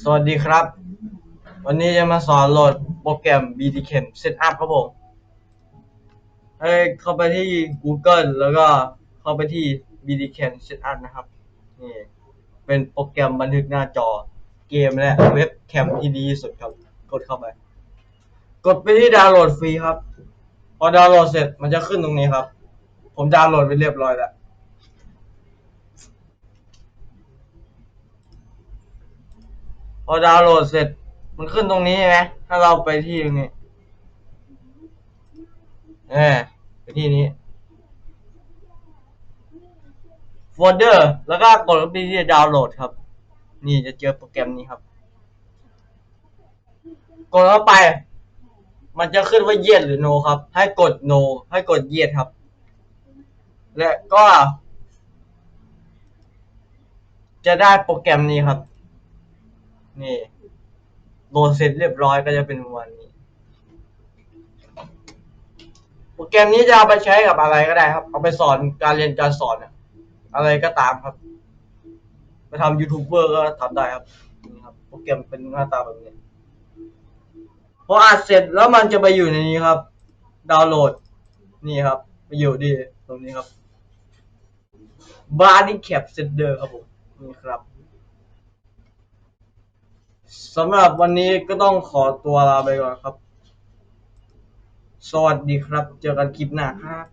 สวัสดีครับ วันนี้จะมาสอนโหลดโปรแกรม BTCam Setup ครับผมให้เข้าไปที่ Google แล้วก็เข้าไปที่ BTCam Setup นะครับ นี่เป็นโปรแกรมบันทึกหน้าจอเกมและเว็บแคมที่ดีที่สุดครับ กดเข้าไป กดไปที่ดาวน์โหลดฟรีครับ พอดาวน์โหลดเสร็จมันจะขึ้นตรงนี้ครับ ผมดาวน์โหลดไปเรียบร้อยแล้ว พอดาวน์โหลดเสร็จ มันขึ้นตรงนี้ใช่ไหมถ้าเราไปที่ตรงนี้เออไปที่นี้โฟลเดอร์ แล้วก็กดไปที่ดาวน์โหลดครับ นี่จะเจอโปรแกรมนี้ครับ กดเข้าไป มันจะขึ้นว่า yes หรือ no ครับ ให้กด no ให้กด yes ครับ และก็ จะได้โปรแกรมนี้ครับ นี่โหลดเสร็จเรียบร้อยก็จะเป็นวันนี้ โปรแกรมนี้จะเอาไปใช้กับอะไรก็ได้ครับ เอาไปสอนการเรียนการสอนอะอะไรก็ตามครับไปทำยูทูบเบอร์ก็ทำได้ครับนี่ครับ โปรแกรมเป็นหน้าตาแบบนี้พออัดเสร็จแล้วมันจะไปอยู่ในนี้ครับ ดาวน์โหลด นี่ครับ ไปอยู่ดีตรงนี้ครับ Body Cap Sender ครับผมนี่ครับ สำหรับวันนี้ก็ต้องขอตัวลาไปก่อนครับ สวัสดีครับ เจอกันคลิปหน้าครับ